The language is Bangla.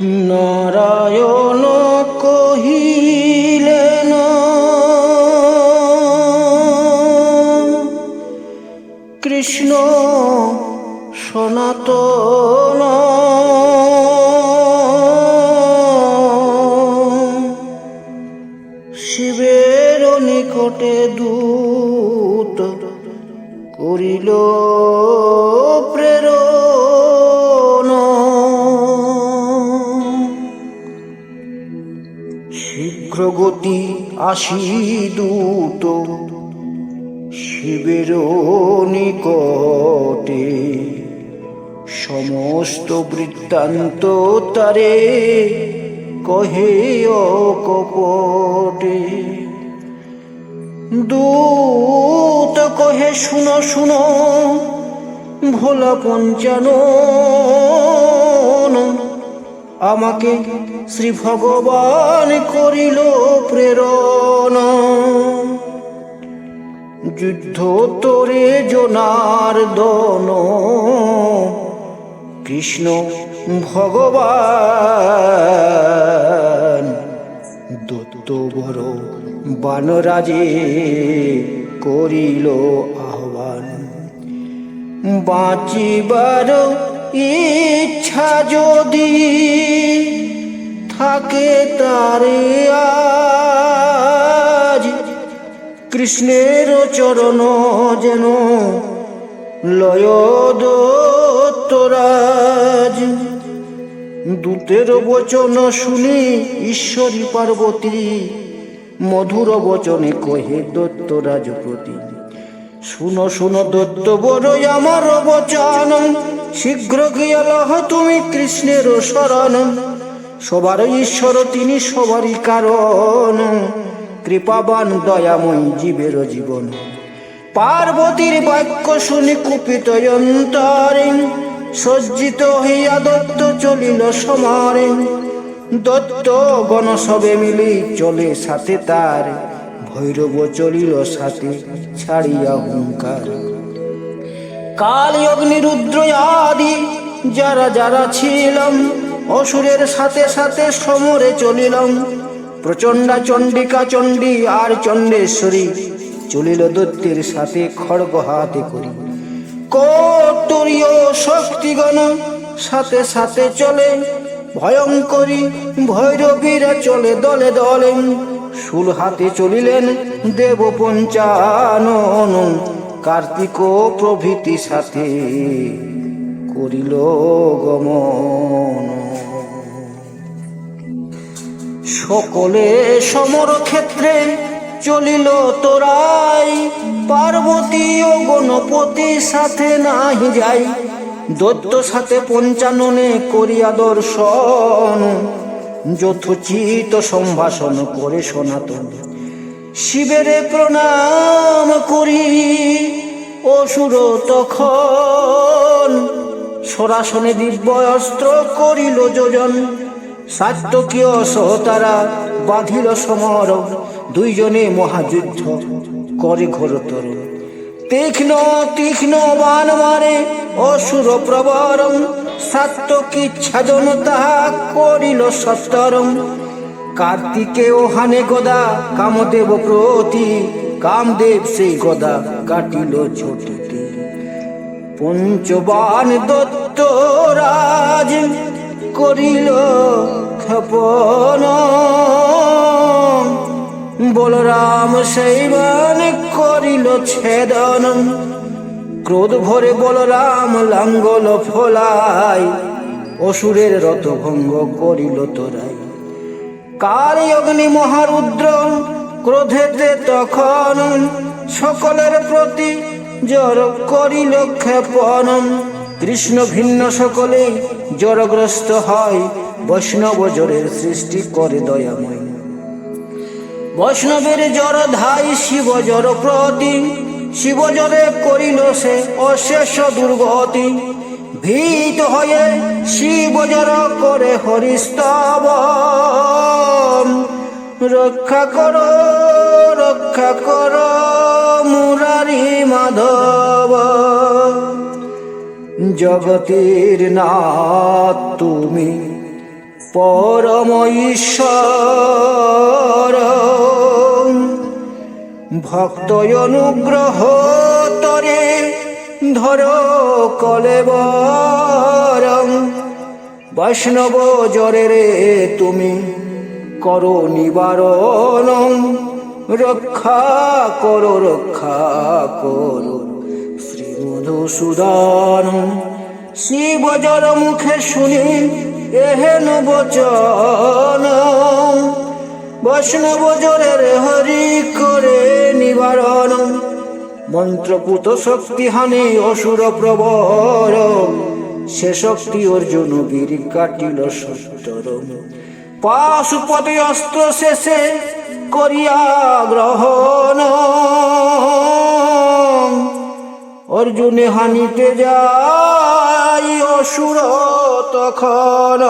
নারায়ণ কহিলেন কৃষ্ণ সনাতন শিবের নিকটে দূত করিল শীঘ্র গতি আসি দূত শিবের নিকটে সমস্ত বৃত্তান্ত তারে কহে কপটে দূত কহে, শুনো শুনো ভোলা পঞ্চানন আমাকে শ্রী ভগবান করিল প্রেরণ। যুদ্ধ তোরে জনার দন। কৃষ্ণ ভগবান, দত্ত বড় বানরাজে করিল আহ্বান। বাঁচিবার ইচ্ছা যদি থাকে তারে আজ। কৃষ্ণের চরণ যেন লয় দত্তরাজ দূতের বচন শুনি ঈশ্বরী পার্বতী, মধুর বচনে কহে দত্তরাজ প্রতি শুনো শুনো দত্ত বড়ই আমার বচন। শীঘ্র গিয়া লহ তুমি কৃষ্ণের শরণ। সবার ঈশ্বর, তিনি সবারই কারণ। কৃপাবান, দয়াময় জীবের জীবন। পার্বতীর বাক্য শুনি কুপিত অন্তরে সজ্জিত হইয়া দত্ত চলিল সমারে। দত্ত গণ সবে মিলি চলে সাথে তার। ভৈরব চলিল সাথে ছাড়িয়া হুঙ্কার। কাল অগ্নিরুদ্র আদি যারা যারা ছিলাম অসুরের সাথে সাথে সমরে চলিলাম। প্রচণ্ডা চণ্ডিকা চণ্ডী আর চণ্ডেশ্বরী চলিল দত্তের সাথে খড়গ হাতে করি। কটরীয় শক্তিগণ সাথে সাথে চলে, ভয়ঙ্করী ভৈরবীরা চলে দলে দলে। শুল হাতে চলিলেন দেব পঞ্চানন, কার্তিক প্রভৃতি সাথে করিল গমন। সকলে সমর ক্ষেত্রে চলিল তোরাই। পার্বতী ও গণপতি সাথে নাহি যাই। দত্ত সাথে পঞ্চাননে করিয়া দর্শন। যথোচিত সম্ভাষণ করে সনাতন। শিবেরে প্রণাম করি অসুর তখন। সরাসনে দিব্য অস্ত্র করিল যোজন। সাত্যকীয় সহতারা বাঁধিল সমর, দুইজনে মহাযুদ্ধ করে ঘোরতর। তীক্ষ্ণ তীক্ষ্ণ বান মারে অসুর প্রবরম সাত্যকী ছাদন তাহা করিল সত্তরম কার্তিকে ওহানে গদা, কামদেব প্রতি, কামদেব সেই গদা কাটিল ছোটিতে পঞ্চবান দত্ত রাজ করিল ক্ষপন বলরাম সেই বান করিল ছেদন। ক্রোধ ভরে বলরাম লাঙ্গল ফলাই অসুরের রথ ভঙ্গ করিল তোরাই। কাল অগ্নি মহারুদ্র ক্রোধেতে তখন সকলের প্রতি জড় করিল ক্ষেপণ কৃষ্ণ ভিন্ন সকলে জড়গ্রস্ত হয়। বৈষ্ণব জড়ের সৃষ্টি করে দয়াময়। বৈষ্ণবের জড় ধাই শিব জড় প্রতি। শিব জড়ে করিল সে অশেষ দুর্গতি। ভীত হয়ে শিব জড় করে হরিস্তব রক্ষা করো রক্ষা করো মুরারি মাধব। জগতের নাথ তুমি, পরম ঈশ্বর। ভক্ত অনুগ্রহ তরে, ধর কলেবর বৈষ্ণব জরে রে তুমি, করো নিবারণ। রক্ষা করো রক্ষা করো। মধুসূদন শিবজর মুখে শুনি, এহেন বচন। বৈষ্ণব জরের হরি করে নিবারণ, মন্ত্রপুত শক্তি হানি অসুর প্রবর সে শক্তি অর্জুন বীর কাটিল সত্তর। পাশুপতি অস্ত্র শেষে করিয়া গ্রহণ। অর্জুনে হানিতে যাই অসুর তখন